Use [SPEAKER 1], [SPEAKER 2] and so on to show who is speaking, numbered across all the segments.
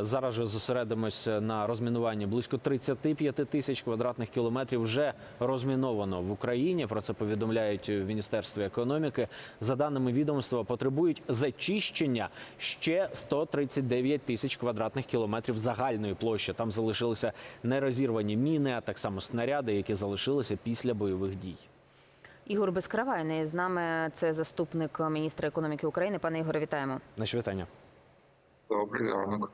[SPEAKER 1] Зараз же зосередимося на розмінуванні. Близько 35 тисяч квадратних кілометрів вже розміновано в Україні. Про це повідомляють в Міністерстві економіки. За даними відомства, потребують зачищення ще 139 тисяч квадратних кілометрів загальної площі. Там залишилися нерозірвані міни, а так само снаряди, які залишилися після бойових дій.
[SPEAKER 2] Ігор Безкравайний з нами це заступник міністра економіки України. Пане Ігоре, вітаємо.
[SPEAKER 1] Наші вітання.
[SPEAKER 3] Добрий ранок.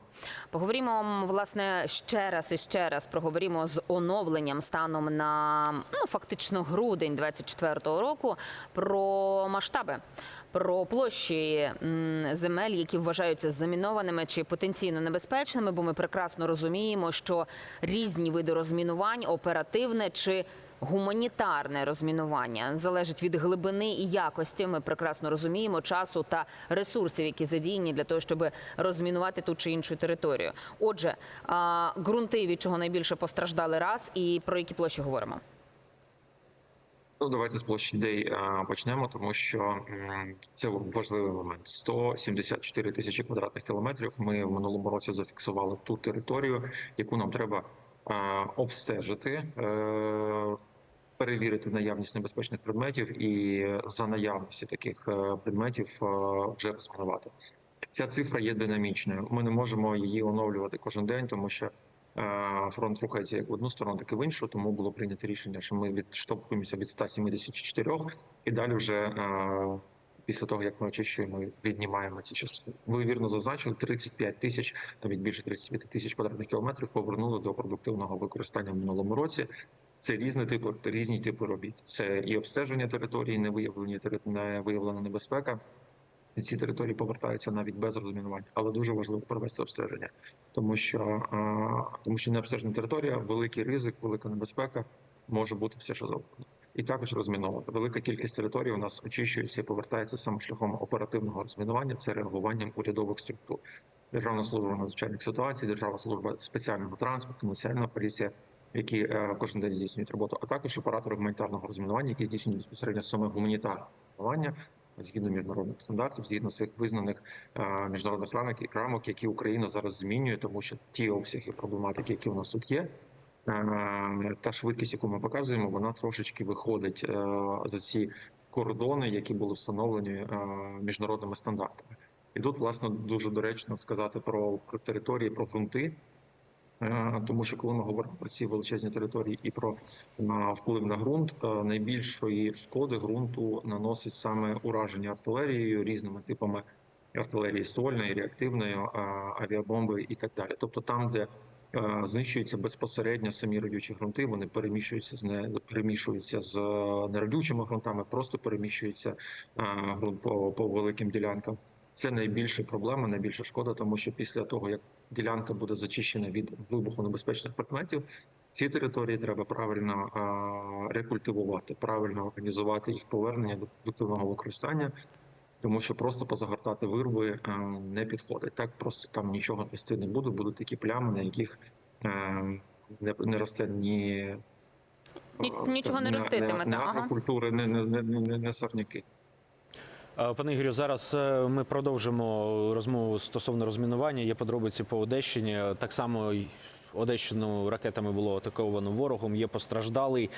[SPEAKER 2] Поговоримо власне ще раз і ще раз. Проговоримо з оновленням станом на ну фактично грудень 24-го року про масштаби, про площі земель, які вважаються замінованими чи потенційно небезпечними. Бо ми прекрасно розуміємо, що різні види розмінувань оперативне чи Гуманітарне розмінування залежить від глибини і якості. Ми прекрасно розуміємо часу та ресурсів, які задіяні для того, щоб розмінувати ту чи іншу територію. Отже, ґрунти від чого найбільше постраждали раз, і про які площі говоримо.
[SPEAKER 3] Ну, давайте з а, почнемо, тому що це важливий момент. 174 тисячі квадратних кілометрів. Ми в минулому році зафіксували ту територію, яку нам треба обстежити, е, перевірити наявність небезпечних предметів і за наявності таких е, предметів е, вже розмінувати. Ця цифра є динамічною. Ми не можемо її оновлювати кожен день, тому що фронт рухається як в одну сторону, так і в іншу. Тому було прийнято рішення, що ми відштовхуємося від 174 і далі вже після того як ми очищуємо, віднімаємо ці частини. Ви вірно зазначили 35 тисяч, навіть більше 35 тисяч квадратних кілометрів повернули до продуктивного використання в минулому році. Це різні типи різні типи робіт. Це і обстеження території, не виявлені не виявлена небезпека. Ці території повертаються навіть без розмінування, але дуже важливо провести обстеження, тому що а, тому що необстежена територія, великий ризик, велика небезпека, може бути все, що завгодно. І також розміновувати. Велика кількість територій у нас очищується і повертається саме шляхом оперативного розмінування. Це реагуванням урядових структур. Державна служба надзвичайних ситуацій, Державна служба спеціального транспорту, національна поліція, які е, кожен день здійснюють роботу, а також оператори гуманітарного розмінування, які здійснюють безпосередньо саме гуманітарне розмінування згідно міжнародних стандартів, згідно цих визнаних е, міжнародних рамок рамок, які Україна зараз змінює, тому що ті обсяги проблематики, які у нас тут є, та швидкість, яку ми показуємо, вона трошечки виходить е, за ці кордони, які були встановлені е, міжнародними стандартами. І тут, власне, дуже доречно сказати про, території, про фронти. Е, Тому що коли ми говоримо про ці величезні території і про е, вплив на ґрунт, е, найбільшої шкоди ґрунту наносить саме ураження артилерією різними типами артилерії ствольної, реактивної, е, авіабомби і так далі. Тобто там, де е, знищуються безпосередньо самі родючі ґрунти, вони переміщуються з не перемішуються з е, нерадючими ґрунтами, просто переміщується е, ґрунт по, по великим ділянкам. Це найбільша проблема, найбільша шкода, тому що після того, як ділянка буде зачищена від вибуху небезпечних предметів, ці території треба правильно рекультивувати, правильно організувати їх повернення до продуктивного використання, тому що просто позагортати вирви а, не підходить. Так просто там нічого рости не буде, будуть такі плями, на яких а, не, не росте ні.
[SPEAKER 2] Ні- нічого не роститиме,
[SPEAKER 3] не, агрокультури, не, не, не, не, не сорняки.
[SPEAKER 1] Е, Пане Ігорю, зараз е, ми продовжимо розмову стосовно розмінування. Є подробиці по Одещині. Так само й Одещину ракетами було атаковано ворогом. Є постраждалий.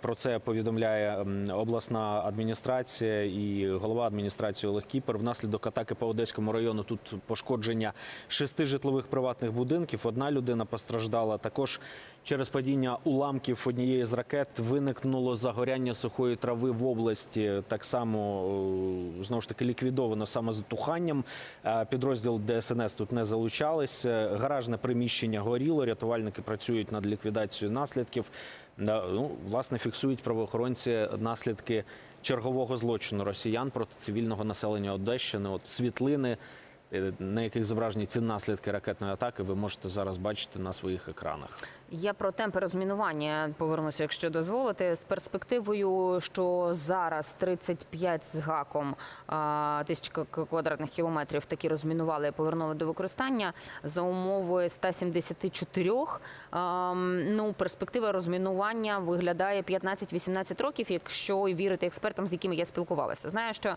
[SPEAKER 1] Про це повідомляє обласна адміністрація і голова адміністрації Олег Кіпер. Внаслідок атаки по Одеському району тут пошкодження шести житлових приватних будинків. Одна людина постраждала. Також через падіння уламків однієї з ракет виникнуло загоряння сухої трави в області. Так само е, знову ж таки ліквідовано саме затуханням. Е, Підрозділ ДСНС тут не залучались. Гаражне приміщення горіло. Рятувальники працюють над ліквідацією наслідків. Ну, власне, фіксують правоохоронці наслідки чергового злочину росіян проти цивільного населення Одещини. От світлини, на яких зображені ці наслідки ракетної атаки, ви можете зараз бачити на своїх екранах.
[SPEAKER 2] Я про темпи розмінування повернуся, якщо дозволите, з перспективою, що зараз 35 з гаком тисяч квадратних кілометрів такі розмінували і повернули до використання за умови 174. ам, Ну, перспектива розмінування виглядає 15-18 років, якщо вірити експертам, з якими я спілкувалася. Знаю, що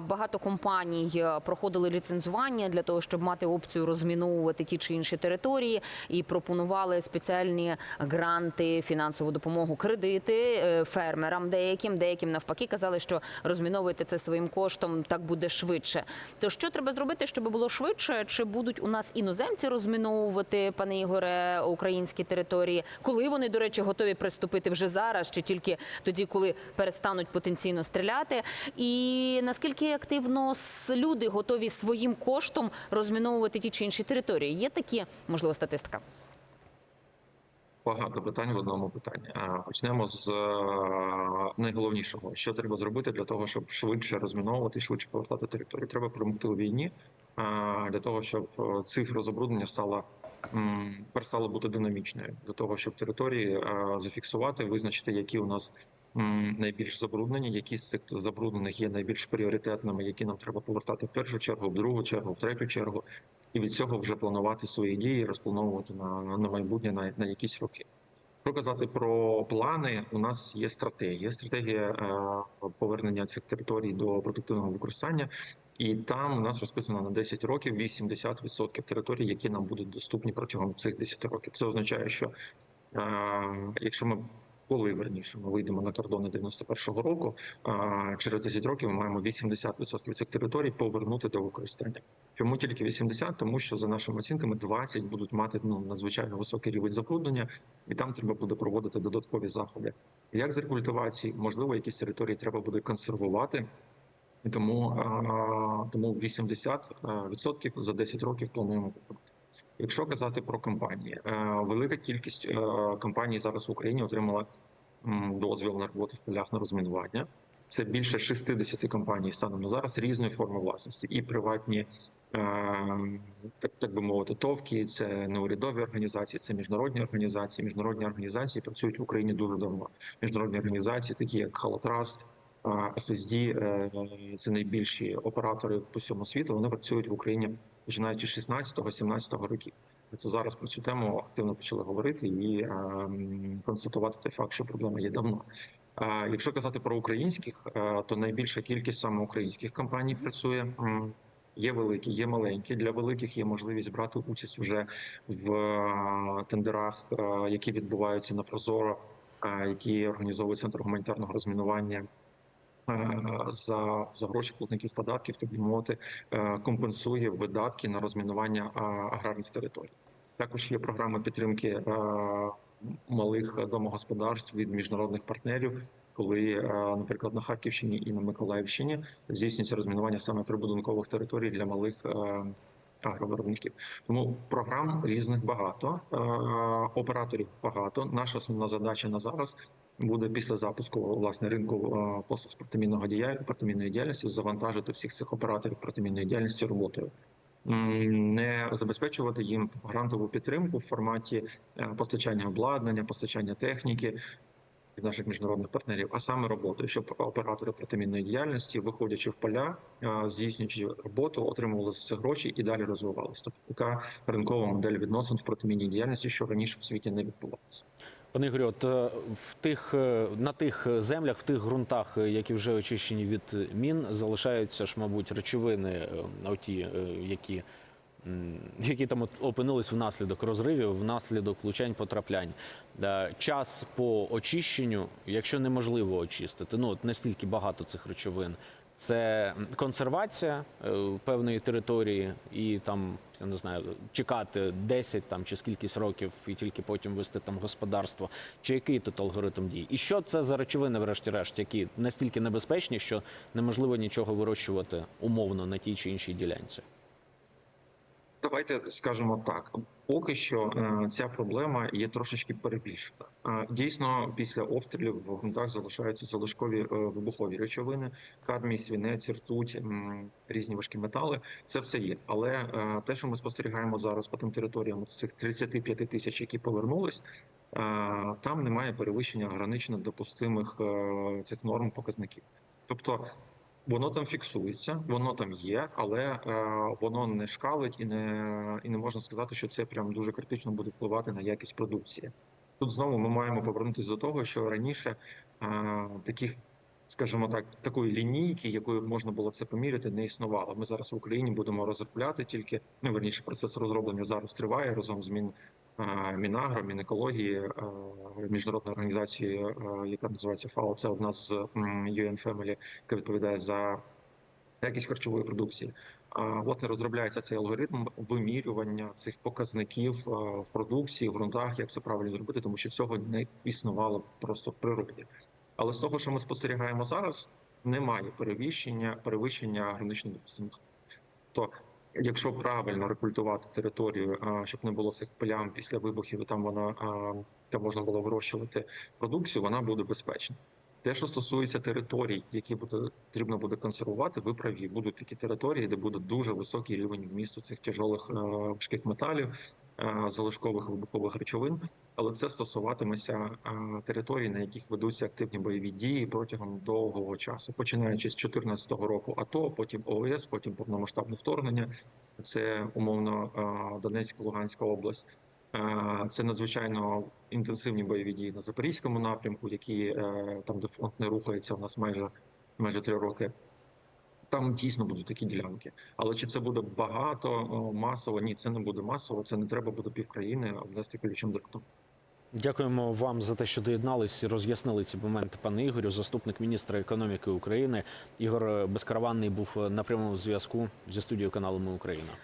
[SPEAKER 2] багато компаній е, проходили ліцензування. Фінансування для того, щоб мати опцію розміновувати ті чи інші території, і пропонували спеціальні гранти, фінансову допомогу, кредити е, фермерам деяким, деяким навпаки казали, що розміновуйте це своїм коштом, так буде швидше. То що треба зробити, щоб було швидше? Чи будуть у нас іноземці розміновувати, пане Ігоре, українські території? Коли вони, до речі, готові приступити вже зараз, чи тільки тоді, коли перестануть потенційно стріляти? І наскільки активно люди готові своїм коштом розміновувати ті чи інші території? Є такі можливо статистика?
[SPEAKER 3] Багато питань в одному питанні. Почнемо з е, найголовнішого, що треба зробити для того, щоб швидше розміновувати, швидше повертати територію. Треба перемогти у війні для того, щоб е, цифра забруднення стала перестала бути динамічною, для того, щоб території е, зафіксувати, визначити, які у нас найбільш забруднені, які з цих забруднених є найбільш пріоритетними, які нам треба повертати в першу чергу, в другу чергу, в третю чергу, і від цього вже планувати свої дії, розплановувати на, на майбутнє на, на якісь роки. Що казати про плани? У нас є стратегія. Стратегія е, повернення цих територій до продуктивного використання, і там у нас розписано на 10 років 80% територій, які нам будуть доступні протягом цих 10 років. Це означає, що е, якщо ми коли верніше ми вийдемо на кордони 91-го року, через 10 років ми маємо 80% цих територій повернути до використання. Чому тільки 80? Тому що за нашими оцінками 20 будуть мати ну надзвичайно високий рівень забруднення, і там треба буде проводити додаткові заходи. Як з рекультивації, можливо, якісь території треба буде консервувати. І тому, тому 80% за 10 років плануємо. Якщо казати про компанії, е, велика кількість е, компаній зараз в Україні отримала дозвіл на роботу в полях на розмінування. Це більше 60 компаній станом на зараз різної форми власності, і приватні, е, так, так би мовити, товки, це неурядові організації, це міжнародні організації. Міжнародні організації працюють в Україні дуже давно. Міжнародні організації, такі як Халатраст, FSD, е, це найбільші оператори по всьому світу. Вони працюють в Україні починаючи з 16-17 років. Це зараз про цю тему активно почали говорити і е, констатувати той факт, що проблема є давно. Якщо казати про українських, е, то найбільша кількість саме українських компаній працює. Є великі, є маленькі. Для великих є можливість брати участь вже в тендерах, які відбуваються на Прозоро, які організовує центр гуманітарного розмінування. Е, За, за гроші платників податків, так би мовити, е, компенсує видатки на розмінування аграрних територій. Також є програми підтримки е, малих домогосподарств від міжнародних партнерів, коли, наприклад, на Харківщині і на Миколаївщині здійснюється розмінування саме прибудинкових територій для малих агровиробників. Тому програм різних багато, операторів багато. Наша основна задача на зараз буде після запуску власне ринку е, послуг з протимінного протимінної діяльності завантажити всіх цих операторів протимінної діяльності роботою. Не забезпечувати їм грантову підтримку в форматі е, постачання обладнання, постачання техніки від наших міжнародних партнерів, а саме роботою, щоб оператори протимінної діяльності, виходячи в поля, е, здійснюючи роботу, отримували за це гроші і далі розвивалися. Тобто така ринкова модель відносин в протимінній діяльності, що раніше в світі не відбувалося.
[SPEAKER 1] Пане Ігорю, от е, в тих е, на тих е, землях, в тих ґрунтах, які вже очищені від мін, залишаються ж, мабуть, речовини, оті, які, які там опинились внаслідок розривів, внаслідок влучань, потраплянь. Час по очищенню, якщо неможливо очистити, ну от настільки багато цих речовин. Це консервація е, певної території, і там я не знаю, чекати 10 там чи скількись років, і тільки потім вести там господарство. Чи який тут алгоритм дій? І що це за речовини, врешті-решт, які настільки небезпечні, що неможливо нічого вирощувати умовно на тій чи іншій ділянці?
[SPEAKER 3] Давайте скажемо так. Поки що е, ця проблема є трошечки перебільшена. Е, Дійсно, після обстрілів в ґрунтах залишаються залишкові е, вибухові речовини, кадмій, свінець, ртуть, різні важкі метали. Це все є. Але те, що ми спостерігаємо зараз по тим територіям цих 35 тисяч, які повернулись, там немає перевищення гранично допустимих цих норм показників. Тобто Воно там фіксується, воно там є, але е, воно не шкалить і не і не можна сказати, що це прям дуже критично буде впливати на якість продукції. Тут знову ми маємо повернутися до того, що раніше е, таких скажімо так, такої лінійки, якою можна було це поміряти, не існувало. Ми зараз в Україні будемо розробляти тільки ну верніше процес розроблення зараз триває разом з Мінагро, Мінекології, е, міжнародної організації, е, яка називається ФАО, це одна з UN Family, яка відповідає за якість харчової продукції. Власне, розробляється цей алгоритм вимірювання цих показників е, в продукції, в ґрунтах, як це правильно зробити, тому що цього не існувало просто в природі. Але з того, що ми спостерігаємо зараз, немає перевищення, перевищення гранично допустимих. То якщо правильно рекультувати територію, щоб не було цих плям після вибухів, і там вона там можна було вирощувати продукцію, вона буде безпечна. Те, що стосується територій, які буде потрібно буде консервувати, ви праві. Будуть такі території, де буде дуже високий рівень вмісту цих тяжолих важких металів, залишкових вибухових речовин. Але це стосуватиметься територій, на яких ведуться активні бойові дії протягом довгого часу, починаючи з 2014 року АТО, потім ООС, потім повномасштабне вторгнення. Це умовно Донецька, Луганська область. Це надзвичайно інтенсивні бойові дії на запорізькому напрямку, які е, там, де фронт не рухається, у нас майже майже три роки. Там дійсно будуть такі ділянки. Але чи це буде багато масово? Ні, це не буде масово. Це не треба буде півкраїни обнести колючим дротом.
[SPEAKER 1] Дякуємо вам за те, що доєднались і роз'яснили ці моменти, пане Ігорю. Заступник міністра економіки України Ігор Безкараванний був на прямому зв'язку зі студією каналу Ми Україна.